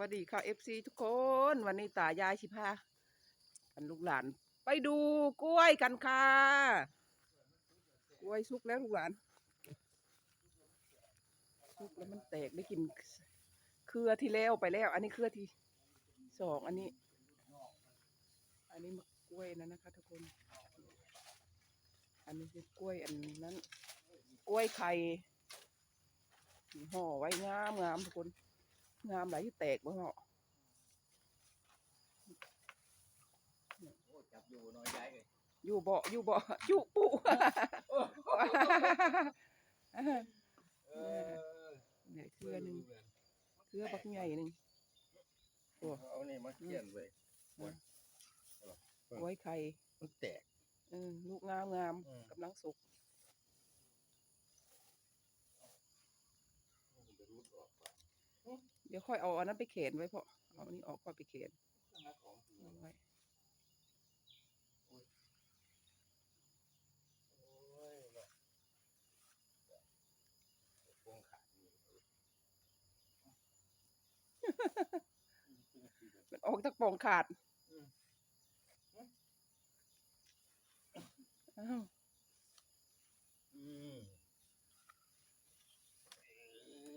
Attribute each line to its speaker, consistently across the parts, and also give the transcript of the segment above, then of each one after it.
Speaker 1: วัสดีค่ะเอฟซีทุกคน วันนี้ตายายชิพากันลูกหลาน ไปดูกล้วยกันค่ะ กล้วยสุกแล้วลูกหลาน สุกแล้วมันแตกได้กินเครือที่แล้วไปแล้ว อันนี้เครือที่สองอันนี้ อันนี้กล้วยนะนะคะ ทุกคน อันนี้คือกล้วยอันนั้น กล้วยไข่ห่อไว้งามงามทุกคน งามหลายที่แตกบ่เหาะ
Speaker 2: โอ้จับอยู่น้อยย้ายเลย
Speaker 1: อยู่เบาะอยู่เบาะจุปุ
Speaker 2: เออ
Speaker 1: เนี่ยเครือหนึ่งเครือบักใหญ่หนึ่ง
Speaker 2: เอานี่มาเขียนไว้
Speaker 1: ไว้ไข่
Speaker 2: มันแตก
Speaker 1: เออลูกงามงาม
Speaker 2: อืม
Speaker 1: กำลังสุก
Speaker 2: มันจะรูดออกไป
Speaker 1: เดี๋ยวค่อยเอาอันนั้นไปเขนไว้เพาะเอาอันนี้ออกค่อยไปเขน
Speaker 2: นักของถู
Speaker 1: เอาไว้
Speaker 2: โอ้ยเนาะโป่งขาดนี่
Speaker 1: มันออกจากปองขาดอ้าว
Speaker 2: อืม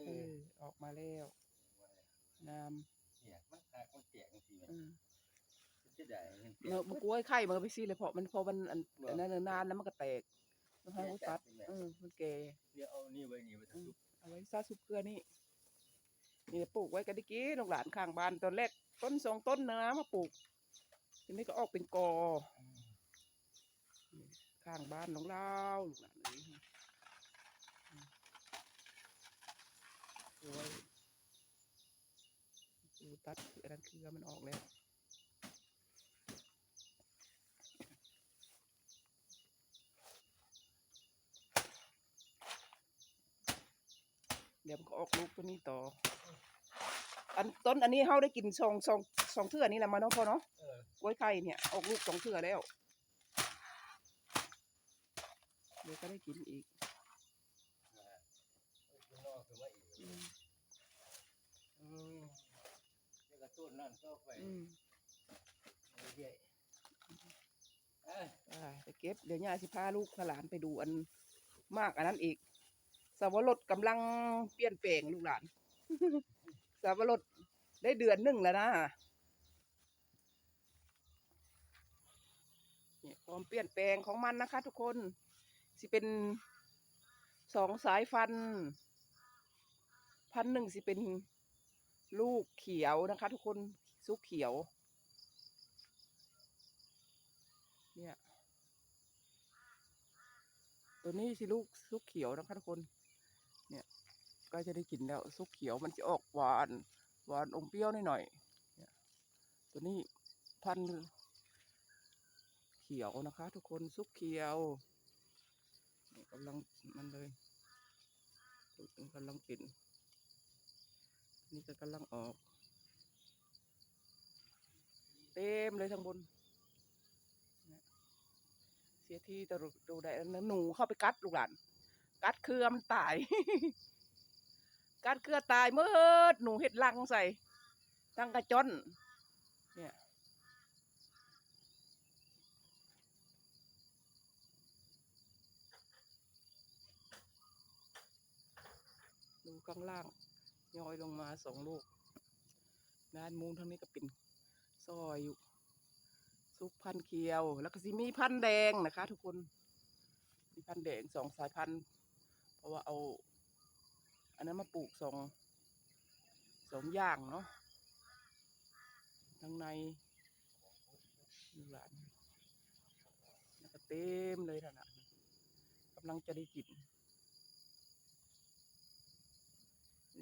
Speaker 1: เออออกมาแล้ว งาม
Speaker 2: เนี่ยมันขาดมันแตกจริงๆ
Speaker 1: อืม
Speaker 2: จะได้เงิน
Speaker 1: เมื่อเมื่อกล้วยไข่มันก็ไปซีเลยเพาะมันพอมันอันอันนั้นนานแล้วมันก็แตกมันให้เขาตัดเออมันแก่
Speaker 2: เดี๋ยวเอานี่ไว้นี่ไว้ทุก
Speaker 1: เอาไว้ซาซุปเกลือนี่นี่ปลูกไว้กันดิกี้ลูกหลานข้างบ้านตอนแรกต้นสองต้นนะมาปลูกทีนี้ก็ออกเป็นกอข้างบ้านของเราลูกหลานเลย โอ้ยดูตัดอันนั้นเครือมันออกแล้วเดี๋ยวมันก็ออกลูกตัวนี้ต่อ อันต้นอันนี้เขาได้กินสองสองสองเทื่อนี่แหละมาเนาะพ่อเนาะ
Speaker 2: เออก
Speaker 1: ล้วยไข่เนี่ยออกลูกสองเทื่อแล้ว เดี๋ยวก็ได้กินอีก
Speaker 2: ข้างนอกคือว่าอีก
Speaker 1: อืม
Speaker 2: อืมเดี๋ยวก็ ต้นนั่นก็ไป
Speaker 1: อืม
Speaker 2: เรื่อยๆเอ้ย
Speaker 1: ได้ไปเก็บ เดี๋ยวย่าสิพาลูกพาหลานไปดูอันมากอันนั้นอีกสาวรสกำลังเปลี่ยนแปลงลูกหลานสาวรสได้เดือนหนึ่งแล้วนะเนี่ยความเปลี่ยนแปลงของมันนะคะ ทุกคนสิเป็นสองสายฟัน พันหนึ่งสิเป็น ลูกเขียวนะคะ ทุกคนซุกเขียว เนี่ย ตัวนี้สิลูกซุกเขียวนะคะทุกคน เนี่ย ก็จะได้กินแล้วซุกเขียวมันจะออกหวานหวานอมเปรี้ยวหน่อยๆเนี่ย ตัวนี้พันเขียวนะคะ ทุกคนซุกเขียวกำลังมันเลยกมันกำลังปิ่น นี่ก็กำลังออก เต็มเลยทั้งบน เสียที่แต่ดูได้แล้วหนูเข้าไปกัดลูกหลาน กัดเครือมันตาย กัดเครือตายเมื่อหนูเห็ดรังใส่ตั้งกระจนเนี่ยดูข้างล่าง ย้อยลงมาสองลูก ด้านมูลทางนี้ก็เป็นซอยอยู่ซุปพันเขียว แล้วก็สิมีพันแดงนะคะ ทุกคน มีพันแดงสองสายพันธุ์ เพราะว่าเอา อันนั้นมาปลูกสองสองอย่างเนาะทั้งในลูหลานแล้วก็เต็มเลยท่านนะกำลังจะได้กิน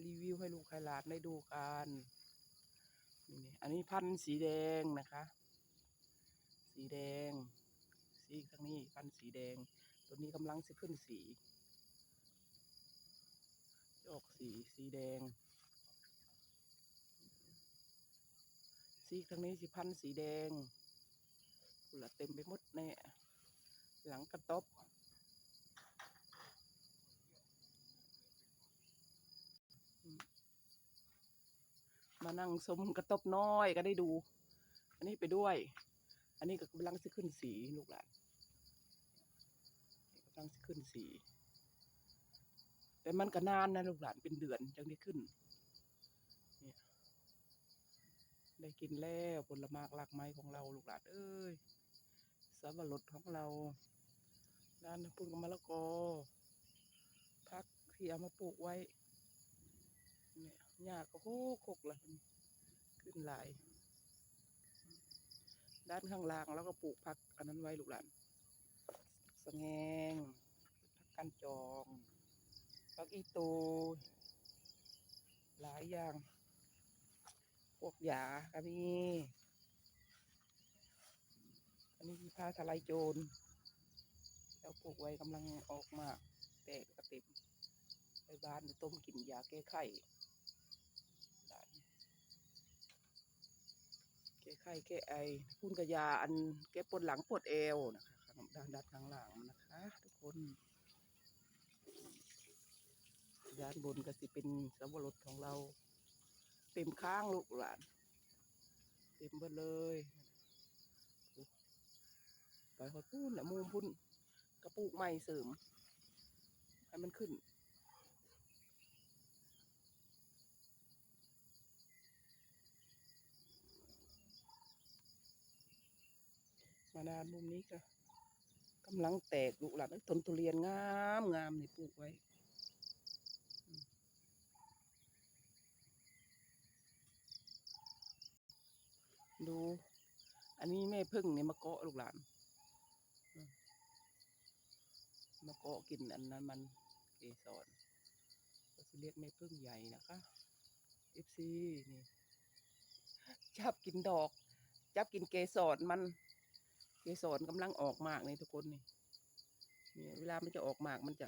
Speaker 1: รีวิวให้ลูกให้หลานได้ดูกันนี่อันนี้พันธุ์สีแดงนะคะ สีแดง สีข้างนี้พันธุ์สีแดง ตัวนี้กำลังจะขึ้นสีจออกสีสีแดง สีข้างนี้สิพันธุ์สีแดงกุละเต็มไปหมดแน่หลังกระต๊อบ มานั่งชมกระตบน้อยก็ได้ดู อันนี้ไปด้วย อันนี้ก็กำลังจะขึ้นสีลูกหลานกำลังจะขึ้นสี แต่มันก็นานนะลูกหลานเป็นเดือนจังได้ขึ้นเนี่ยได้กินแล้วผลไม้หลากไม้ของเราลูกหลานเอ้ยสับปะรดของเราด้านพุ่นกับมะละกอพักที่เอามาปลูกไว้ หญ้าก็โคกกละขึ้นหลาย ด้านข้างล่างแล้วก็ปลูกผักอันนั้นไว้ลูกหลานสแงงผักกันจองผักอีตูหลายอย่าง พวกหยาก็มีอันนี้คือผ้าทลายโจรแล้วปลูกไว้กำลังออกมาแตกกระติบไปบ้านไปต้มกินยาแก้ไข้ได้ แก้ไข้แก้ไอพุ่นกระยาอันแก้ปวดหลังปวดเอวนะคะขนมด้านด้านข้างหลังนะคะ ทุกคนด้านบนก็สิเป็นสับปะรดของเรา เต็มข้างลูกหลาน เต็มหมดเลยไปหอดพุ่นละมุมพุ่นกระปุกใหม่เสริมให้มันขึ้น นานมุมนี้ก็กำลังแตกลูกหลานต้นทุเรียนงามงามนี่ปลูกไว้ดู อันนี้แม่พึ่งเนี่ยมาเกาะลูกหลานมมาเกาะกินอันนั้นมันเกสรก็จะเรียกแม่พึ่งใหญ่นะคะเอฟซีนี่ จับกินดอก จับกินเกสรมัน เกสรกำลังออกมากนี่ทุกคนนี่เนี่ยเวลามันจะออกมากมันจะ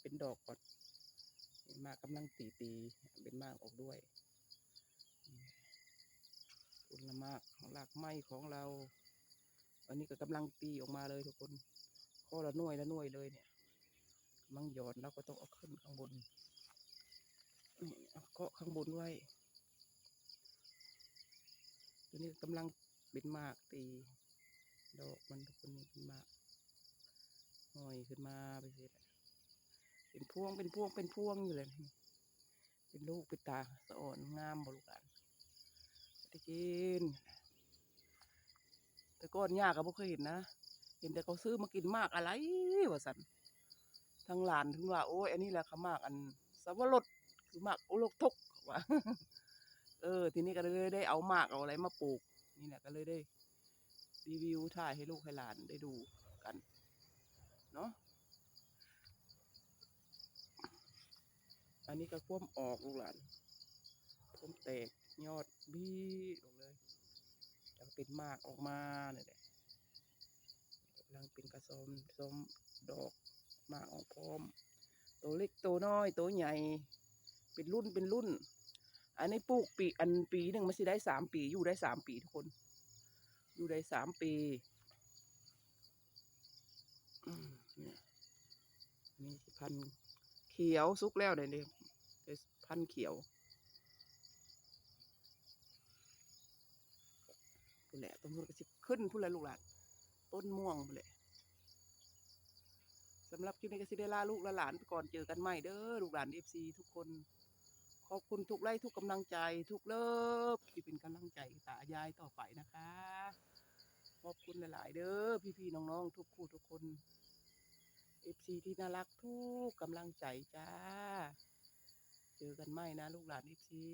Speaker 1: เป็นดอกก่อนมากกำลังตีตีเป็นมากออกด้วยผลไม้หลากไม้ของเรา อันนี้ก็กำลังตีออกมาเลยทุกคนข้อละหน่วยละหน่วยเลยเนี่ยกำลังหยอนเราก็ต้องเอาขึ้นข้างบนเอาเกาะข้างบนไว้ ตัวนี้กำลังเป็นมากตี ดอกมันทุกคนนี่เป็นมากห้อยขึ้นมาไปเสร็จเป็นพวงเป็นพวงเป็นพวงอยู่เลย เป็นลูกเป็นตาสะอ่อนงามบลูกานได้กิน แต่ก่อนยาก็บ่เคยเห็นนะ เห็นแต่เขาซื้อมากินมากอะไรวะสันทางหลานถึงว่าโอ้ยอันนี้แหละเขามากอันสับปะรดคือมากโอโลกทกว่าเออ ทีนี้ก็เลยได้เอามากเอาอะไรมาปลูก นี่แหละก็เลยได้ รีวิวถ่ายให้ลูกให้หลานได้ดูกันเนาะอันนี้ก็คว่ำออกลูกหลานผมแตกยอดบี้ออกเลยแล้วก็เป็นมากออกมาเนี่ยแหละกำลังเป็นกระซอมสมดอกมากออกพร้อม ตัวเล็กตัวน้อยตัวใหญ่ เป็นรุ่นเป็นรุ่น อันนี้ปลูกปีอันปีหนึ่งมันสิได้สามปีอยู่ได้สามปีทุกคน อยู่ได้สามปีมเนี่นี่พันเขียวสุกแล้วเนี่ยเนี่ยเป็พันเขียวพู้แหละต้นม่วงก็สิขึ้นพู้นแหละลูกหลานต้นม่วงพู้แหละสำหรับคลิปนี้ก็สิได้ลาลูกและหลานไปก่อนเจอกันใหม่เด้อลูกหลานเอฟซีทุกคน อบคุณทุกไลค์ทุกกำลังใจทุกเลิฟที่เป็นกำลังใจตายายต่อไปนะคะ ขอบคุณหลาย ๆ เด้อพี่ๆน้องๆทุกคู่ทุกคนเอฟซีที่น่ารักทุกกำลังใจจ้า เจอกันใหม่นะลูกหลานเอฟซี